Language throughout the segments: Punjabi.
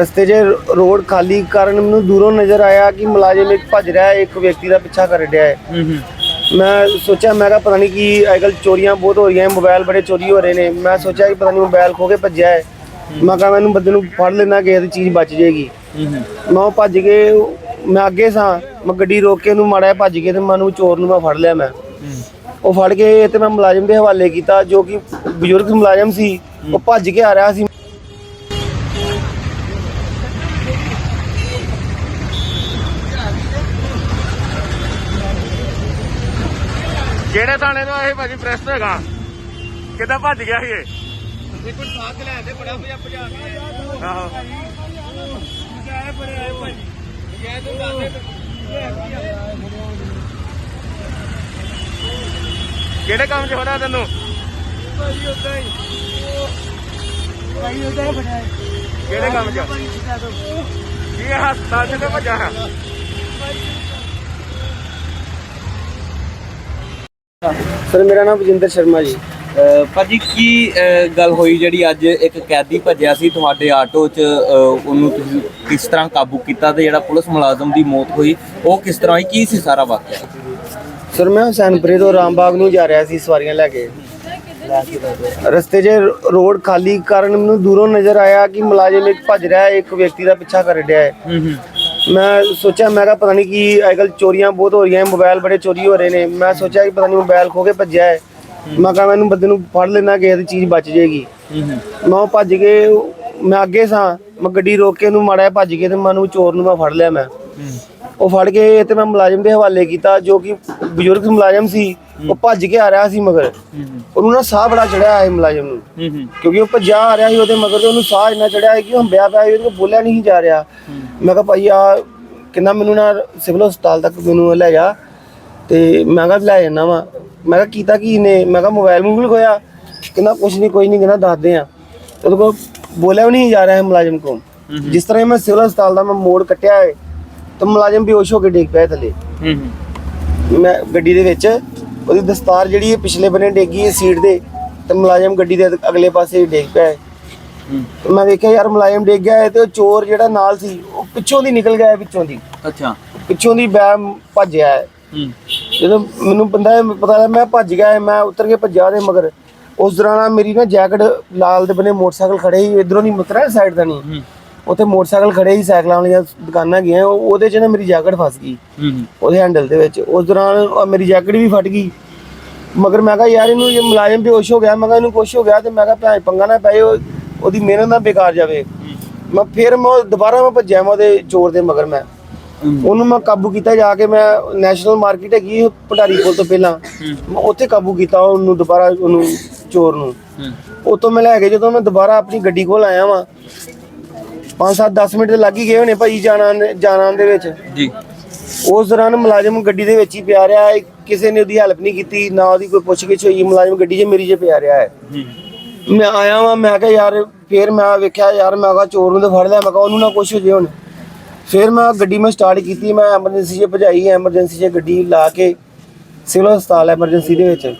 ਰਸਤੇ 'ਚ ਰੋਡ ਖਾਲੀ ਕਾਰਨ ਮੈਨੂੰ ਦੂਰੋਂ ਨਜ਼ਰ ਆਇਆ ਕਿ ਮੁਲਾਜ਼ਮ ਇੱਕ ਭੱਜ ਰਿਹਾ ਹੈ ਇੱਕ ਵਿਅਕਤੀ ਦਾ ਪਿੱਛਾ ਕਰ ਰਿਹਾ ਹੈ। ਮੈਂ ਸੋਚਿਆ ਮੈਂ ਕਿਹਾ ਪਤਾ ਨਹੀਂ ਕੀ ਅੱਜਕੱਲ ਚੋਰੀਆਂ ਬਹੁਤ ਹੋ ਰਹੀਆਂ ਮੋਬਾਈਲ ਬੜੇ ਚੋਰੀ ਹੋ ਰਹੇ ਨੇ। ਮੈਂ ਸੋਚਿਆ ਕਿ ਪਤਾ ਨਹੀਂ ਮੋਬਾਈਲ ਖੋ ਕੇ ਭੱਜਿਆ ਹੈ। ਮੈਂ ਕਿਹਾ ਮੈਨੂੰ ਬੰਦੇ ਨੂੰ ਫੜ ਲੈਣਾ ਕਿ ਇਹਦੀ ਚੀਜ਼ ਬਚ ਜਾਏਗੀ। ਹੂੰ ਮੈਂ ਉਹ ਭੱਜ ਕੇ ਮੈਂ ਅੱਗੇ ਸਾਂ ਮੈਂ ਗੱਡੀ ਰੋਕ ਕੇ ਉਹਨੂੰ ਮਾੜਾ ਭੱਜ ਕੇ ਤੇ ਮੈਂ ਉਹਨੂੰ ਚੋਰ ਨੂੰ ਮੈਂ ਫੜ ਲਿਆ ਮੈਂ। ਉਹ ਫੜ ਕੇ ਤੇ ਮੈਂ ਮੁਲਾਜ਼ਮ ਦੇ ਹਵਾਲੇ ਕੀਤਾ ਜੋ ਕਿ ਬਜ਼ੁਰਗ ਮੁਲਾਜ਼ਮ ਸੀ ਉਹ ਭੱਜ ਕੇ ਆ ਰਿਹਾ ਸੀ। ਕਿਹੜੇ ਥਾਣੇ ਤੋਂ ਇਹ ਭਾਜੀ? ਪ੍ਰੈਸ ਹੈਗਾ। ਕਿੱਦਾਂ ਭੱਜ ਗਿਆ ਸੀ ਇਹ? ਦੇਖੋ ਸਾਥ ਲੈ ਦੇ ਬੜਾ ਭਜਾ ਭਜਾ ਕੇ ਆਹੋ ਜਾਏ ਬੜੇ ਆਏ ਭਾਈ ਇਹ ਤੋਂ ਦਾਦੇ ਕਿਹੜੇ ਕੰਮ 'ਚ ਫੜਾ ਤੈਨੂੰ? ਭਾਈ ਉਦਾਂ ਹੀ। ਭਾਈ ਉਦਾਂ ਹੀ ਬੜਿਆ ਕਿਹੜੇ ਕੰਮ 'ਚ? ਕੀ ਇਹ ਹਸਪਤਾਲ 'ਚ ਤੇ ਭੱਜਾ ਹੈ ਸਰ ਮੇਰਾ ਨਾਮ ਵਜਿੰਦਰ ਸ਼ਰਮਾ ਜੀ। ਅਹ ਭਾਜੀ ਕੀ ਅਹ ਗੱਲ ਹੋਈ ਜਿਹੜੀ ਅੱਜ ਇੱਕ ਕੈਦੀ ਭੱਜਿਆ ਸੀ ਤੁਹਾਡੇ ਆਟੋ 'ਚ ਅਹ ਉਹਨੂੰ ਤੁਸੀਂ ਕਿਸ ਤਰ੍ਹਾਂ ਕਾਬੂ ਕੀਤਾ ਤੇ ਜਿਹੜਾ ਪੁਲਿਸ ਮੁਲਾਜ਼ਮ ਦੀ ਮੌਤ ਹੋਈ ਉਹ ਕਿਸ ਤਰ੍ਹਾਂ ਹੋਈ ਕੀ ਸੀ ਸਾਰਾ ਵਾਕਿਆ? ਸਰ ਮੈਂ ਹੁਸੈਨਪੁਰੇ ਤੋਂ ਰਾਮਬਾਗ ਨੂੰ ਜਾ ਰਿਹਾ ਸੀ ਸਵਾਰੀਆਂ ਲੈ ਕੇ। ਰਸਤੇ 'ਚ ਰੋਡ ਖਾਲੀ ਕਾਰਨ ਮੈਨੂੰ ਦੂਰੋਂ ਨਜ਼ਰ ਆਇਆ ਕਿ ਮੁਲਾਜ਼ਮ ਇੱਕ ਭੱਜ ਰਿਹਾ ਹੈ ਇੱਕ ਵਿਅਕਤੀ ਦਾ ਪਿੱਛਾ ਕਰ ਰਿਹਾ ਹੈ। ਹੂੰ ਹੂੰ। ਮੈਂ ਸੋਚਿਆ ਮੈਂ ਕਿਹਾ ਪਤਾ ਨਹੀਂ ਕੀ ਅੱਜਕੱਲ ਚੋਰੀਆਂ ਬਹੁਤ ਹੋ ਰਹੀਆਂ ਮੋਬਾਈਲ ਬੜੇ ਚੋਰੀ ਹੋ ਰਹੇ ਨੇ। ਮੈਂ ਸੋਚਿਆ ਕਿ ਪਤਾ ਨਹੀਂ ਮੋਬਾਈਲ ਖੋ ਕੇ ਭੱਜਿਆ ਹੈ। ਮੈਂ ਕਿਹਾ ਮੈਨੂੰ ਬੰਦੇ ਨੂੰ ਫੜ ਲੈਣਾ ਕਿ ਇਹਦੀ ਚੀਜ਼ ਬਚ ਜਾਏਗੀ। ਮੈਂ ਉਹ ਭੱਜ ਕੇ ਮੈਂ ਅੱਗੇ ਸਾਂ ਮੈਂ ਗੱਡੀ ਰੋਕ ਕੇ ਉਹਨੂੰ ਮਾੜਾ ਭੱਜ ਕੇ ਤੇ ਮੈਂ ਉਹਨੂੰ ਚੋਰ ਨੂੰ ਮੈਂ ਫੜ ਲਿਆ ਮੈਂ। ਉਹ ਫੜ ਕੇ ਤੇ ਮੈਂ ਮੁਲਾਜ਼ਮ ਦੇ ਹਵਾਲੇ ਕੀਤਾ ਜੋ ਕਿ ਬਜ਼ੁਰਗ ਮੁਲਾਜ਼ਮ ਸੀ। ਉਹ ਭੱਜ ਕੇ ਆ ਰਿਹਾ ਸੀ ਮਗਰ। ਉਹਨੂੰ ਨਾ ਸਾਹ ਬੜਾ ਚੜਿਆ ਹੈ ਮੁਲਾਜ਼ਮ ਨੂੰ। ਕਿਉਂਕਿ ਉਹ ਭੱਜਾ ਆ ਰਿਹਾ ਸੀ ਉਹਦੇ ਮਗਰ ਤੇ ਉਹਨੂੰ ਸਾਹ ਇੰਨਾ ਚੜਿਆ ਹੈ ਕਿ ਉਹ ਹੰਬਿਆ ਪਿਆ ਉਹਦੇ ਕੋਲ ਬੋਲਿਆ ਨਹੀਂ ਜਾ ਰਿਹਾ। ਮੈਂ ਕਿਹਾ ਭਾਈ ਆ ਕਿੰਨਾ ਮੈਨੂੰ ਨਾ ਸਿਵਲ ਹਸਪਤਾਲ ਤੱਕ ਮੈਨੂੰ ਲੈ ਜਾ ਤੇ ਮੈਂ ਕਿਹਾ ਲੈ ਜਾਣਾ ਵਾ। ਮੈਂ ਕਿਹਾ ਕੀਤਾ ਕੀ ਨੇ ਮੈਂ ਕਿਹਾ ਮੋਬਾਈਲ ਮੂਬਲ ਖੋਇਆ ਕਹਿੰਦਾ ਕੁਛ ਨਹੀਂ ਕੋਈ ਨਹੀਂ ਕਹਿੰਦਾ ਦੱਸਦੇ ਆ। ਉਹਦੇ ਕੋਲ ਬੋਲਿਆ ਵੀ ਨਹੀਂ ਜਾ ਰਿਹਾ ਹੈ ਮੁਲਾਜ਼ਮ ਕੋਲ। ਜਿਸ ਤਰ੍ਹਾਂ ਮੈਂ ਸਿਵਲ ਹਸਪਤਾਲ ਦਾ ਮੈਂ ਮੋੜ ਕੱਟਿਆ ਹੈ ਤਾਂ ਮੁਲਾਜ਼ਮ ਬੇਹੋਸ਼ ਹੋ ਕੇ ਡਿੱਗ ਪਿਆ ਥੱਲੇ। ਮੈਂ ਗੱਡੀ ਦੇ ਵਿੱਚ ਉਹਦੀ ਦਸਤਾਰ ਜਿਹੜੀ ਹੈ ਪਿਛਲੇ ਬੰਨੇ ਡੇਗੀ ਹੈ ਸੀਟ ਦੇ ਤੇ ਮੁਲਾਜ਼ਮ ਗੱਡੀ ਦੇ ਅਗਲੇ ਪਾਸੇ ਡੇਗ ਪਿਆ ਹੈ। ਮੈਂ ਵੇਖਿਆ ਯਾਰ ਮੁਲਾਜ਼ਮ ਡੇਗ ਗਿਆ ਹੈ ਤੇ ਉਹ ਚੋਰ ਜਿਹੜਾ ਨਾਲ ਸੀ ਉਹ ਪਿੱਛੋਂ ਦੀ ਨਿਕਲ ਗਿਆ ਪਿੱਛੋਂ ਦੀ। ਅੱਛਾ। ਪਿੱਛੋਂ ਦੀ ਬੈ ਭੱਜਿਆ ਹੈ। ਜਦੋਂ ਮੈਨੂੰ ਬੰਦਾ ਪਤਾ ਲੱਗਾ ਮੈਂ ਭੱਜ ਗਿਆ ਮੈਂ ਉਤਰ ਕੇ ਭੱਜਿਆ ਉਹਦੇ ਮਗਰ। ਉਸ ਦੌਰਾਨ ਮੇਰੀ ਨਾ ਜੈਕਟ ਲਾਲ ਦੇ ਬਨੇ ਮੋਟਰਸਾਈਕਲ ਖੜੇ ਸੀ ਇਧਰੋਂ ਨਹੀਂ ਮੁਤਰਿਆ ਸਾਈਡ ਦਾ ਨਹੀਂ। ਉੱਥੇ ਮੋਟਰਸਾਈਕਲ ਖੜੇ ਸੀ ਸਾਈਕਲਾਂ ਵਾਲੀਆਂ ਦੁਕਾਨਾਂ ਗਈਆਂ ਉਹ- ਉਹਦੇ 'ਚ ਨਾ ਮੇਰੀ ਜੈਕਟ ਫਸ ਗਈ। ਹੂੰ ਹੂੰ। ਉਹਦੇ ਹੈਂਡਲ ਦੇ ਵਿੱਚ। ਉਸ ਦੌਰਾਨ ਉਹ ਮੇਰੀ ਜੈਕਟ ਵੀ ਫਟ ਗਈ। ਮਗਰ ਮੈਂ ਕਿਹਾ ਯਾਰ ਇਹਨੂੰ ਇਹ ਮੁਲਾਜ਼ਮ ਬੇਹੋਸ਼ ਹੋ ਗਿਆ ਮੈਂ ਕਿਹਾ ਇਹਨੂੰ ਕੁਛ ਹੋ ਗਿਆ ਤੇ ਮੈਂ ਕਿਹਾ ਭੈਣ ਪੰਗਾ ਨਾ ਪਏ ਉਹ- ਉਹਦੀ ਮਿਹਨਤ ਨਾ ਬੇਕਾਰ ਜਾਵੇ। ਮੈਂ ਫਿਰ ਮੈਂ ਉਹ- ਦੁਬਾਰਾ ਮੈਂ ਭੱਜਿਆ ਮੈਂ ਉਹਦੇ ਚੋਰ ਦੇ ਮਗਰ ਮੈਂ। ਉਹਨੂੰ ਮੈਂ ਕਾਬੂ ਕੀਤਾ ਜਾ ਕੇ ਮੈਂ ਨੈਸ਼ਨਲ ਮਾਰਕੀਟ ਹੈਗੀ ਪਟਾਰੀ ਕੋਲ ਤੋਂ ਪਹਿਲਾਂ। ਮੈਂ ਉੱਥੇ ਕਾਬੂ ਕੀਤਾ ਉਹਨੂੰ ਦੁਬਾਰਾ ਉਹਨੂੰ ਚੋਰ ਨੂੰ। ਹੂੰ। ਉਤੋਂ ਮੈਂ ਲੈ ਕੇ ਜਦੋਂ ਮੈਂ ਦੁਬਾਰਾ ਆਪਣੀ ਗੱਡੀ ਕੋਲ ਆਇਆ ਵਾਂ 5-7 10 ਮਿੰਟ ਲੱਗ ਹੀ ਗਏ ਹੋਣੇ ਭਾਈ ਜਾਣਾ ਜਾਣਾ ਦੇ ਵਿੱਚ। ਜੀ। ਉਸ ਦੌਰਾਨ ਮੁਲਾਜ਼ਮ ਗੱਡੀ ਦੇ ਵਿੱਚ ਹੀ ਪਿਆ ਰਿਹਾ ਹੈ। ਕਿਸੇ ਨੇ ਉਹਦੀ ਹੈਲਪ ਨਹੀਂ ਕੀਤੀ ਨਾ ਉਹਦੀ ਕੋਈ ਪੁੱਛਗਿੱਛ ਹੋਈ। ਮੁਲਾਜ਼ਮ ਗੱਡੀ 'ਚ ਮੇਰੀ 'ਚ ਪਿਆ ਰਿਹਾ ਹੈ। ਹੂੰ ਮੈਂ ਆਇਆ ਵਾਂ ਮੈਂ ਕਿਹਾ ਯਾਰ ਫੇਰ ਮੈਂ ਵੇਖਿਆ ਯਾਰ ਮੈਂ ਕਿਹਾ ਚੋਰ ਨੂੰ ਤਾਂ ਫੜ ਲਿਆ। ਮੈਂ ਕਿਹਾ ਉਹਨੂੰ ਨਾ ਕੁਛ ਹੋ ਜੇ ਹੁਣ। ਫਿਰ ਮੈਂ ਗੱਡੀ ਮੈਂ ਸਟਾਰਟ ਕੀਤੀ। ਮੈਂ ਐਮਰਜੈਂਸੀ 'ਚ ਭਜਾਈ ਐਮਰਜੈਂਸੀ 'ਚ ਗੱਡੀ ਲਾ ਕੇ ਸਿਵਲ ਹਸਪਤਾਲ ਐਮਰਜੈਂਸੀ ਦੇ ਵਿੱਚ।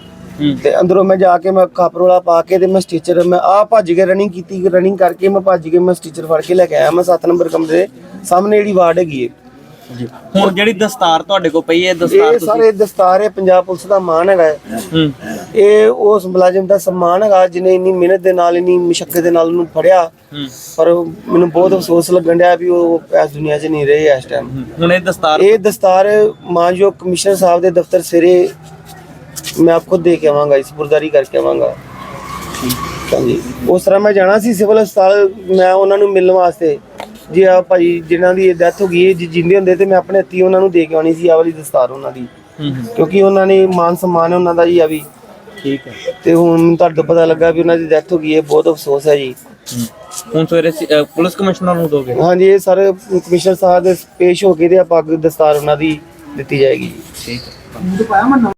ਤੇ ਅੰਦਰੋਂ ਮੈਂ ਜਾ ਕੇ ਮੈਂ ਕਾਪਰੋਲਾ ਪਾ ਕੇ ਤੇ ਮੈਂ ਸਟੀਚਰ ਮੈਂ ਆ ਭੱਜ ਕੇ ਰਨਿੰਗ ਕੀਤੀ ਰਨਿੰਗ ਕਰਕੇ ਮੈਂ ਭੱਜ ਕੇ ਮੈਂ ਸਟੀਚਰ ਫੜ ਕੇ ਲੈ ਕੇ ਆਇਆ। ਮੈਂ 7 ਨੰਬਰ ਕਮਰੇ ਦੇ ਸਾਹਮਣੇ ਜਿਹੜੀ ਵਾਰਡ ਹੈਗੀ ਹੈ ਜੀ। ਹੁਣ ਜਿਹੜੀ ਦਸਤਾਰ ਤੁਹਾਡੇ ਕੋਲ ਪਈ ਹੈ ਦਸਤਾਰ ਇਹ ਸਾਰੇ ਦਸਤਾਰ ਹੈ ਪੰਜਾਬ ਪੁਲਿਸ ਦਾ ਮਾਣ ਹੈਗਾ ਇਹ ਉਸ ਮੁਲਾਜ਼ਮ ਦਾ ਸਨਮਾਨ ਹੈਗਾ ਜਿਹਨੇ ਇੰਨੀ ਮਿਹਨਤ ਦੇ ਨਾਲ ਇੰਨੀ ਮੁਸ਼ਕਲ ਦੇ ਨਾਲ ਉਹਨੂੰ ਫੜਿਆ। ਪਰ ਮੈਨੂੰ ਬਹੁਤ ਅਫਸੋਸ ਲੱਗਣ ਡਿਆ ਵੀ ਉਹ ਇਸ ਦੁਨੀਆ 'ਚ ਨਹੀਂ ਰਹੇ ਇਸ ਟਾਈਮ। ਹੁਣ ਇਹ ਦਸਤਾਰ ਇਹ ਦਸਤਾਰ ਮਾਨਯੋਗ ਕਮਿਸ਼ਨਰ ਸਾਹਿਬ ਦੇ ਦਫ਼ਤਰ ਸਿਰੇ ਮੈਂ ਆਪ ਖੁਦ ਦੇ ਕੇ ਆਵਾਂਗਾ ਇਸ ਬੁਰਦਾਰੀ ਕਰਕੇ ਆਵਾਂਗਾ। ਹਾਂਜੀ। ਉਸ ਤਰ੍ਹਾਂ ਮੈਂ ਜਾਣਾ ਸੀ ਸਿਵਲ ਹਸਪਤਾਲ ਮੈਂ ਉਹਨਾਂ ਨੂੰ ਮਿਲਣ ਵਾਸਤੇ। ਜੀ ਆ ਭਾਈ ਜਿਨ੍ਹਾਂ ਦੀ ਡੈਥ ਹੋ ਗਈ ਹੈ ਜੇ ਜਿੰਦੇ ਹੁੰਦੇ ਤੇ ਮੈਂ ਆਪਣੇ ਹੱਥੀਂ ਉਹਨਾਂ ਨੂੰ ਦੇ ਕੇ ਆਉਣੀ ਸੀ ਆ ਵਾਲੀ ਦਸਤਾਰ ਉਹਨਾਂ ਦੀ। ਕਿਉਂਕਿ ਉਹਨਾਂ ਨੇ ਮਾਨ ਸਨਮਾਨ ਹੈ ਉਹਨਾਂ ਦਾ ਜੀ ਆ ਵੀ। ਠੀਕ ਹੈ। ਤੇ ਹੁਣ ਮੈਨੂੰ ਤੁਹਾਡੇ ਤੋਂ ਪਤਾ ਲੱਗਾ ਵੀ ਉਹਨਾਂ ਦੀ ਡੈਥ ਹੋ ਗਈ ਹੈ ਬਹੁਤ ਅਫਸੋਸ ਹੈ ਜੀ। ਹੁਣ ਸਵੇਰੇ ਪੁਲਿਸ ਕਮਿਸ਼ਨਰ ਨੂੰ ਦੋਗੇ? ਹਾਂਜੀ ਇਹ ਸਾਰੇ ਕਮਿਸ਼ਨਰ ਸਾਹਿਬ ਦੇ ਪੇਸ਼ ਹੋ ਕੇ ਤੇ ਆਪਾਂ ਦਸਤਾਰ ਉਹਨਾਂ ਦੀ ਦਿੱਤੀ ਜਾਏਗੀ। ਠੀਕ ਹੈ।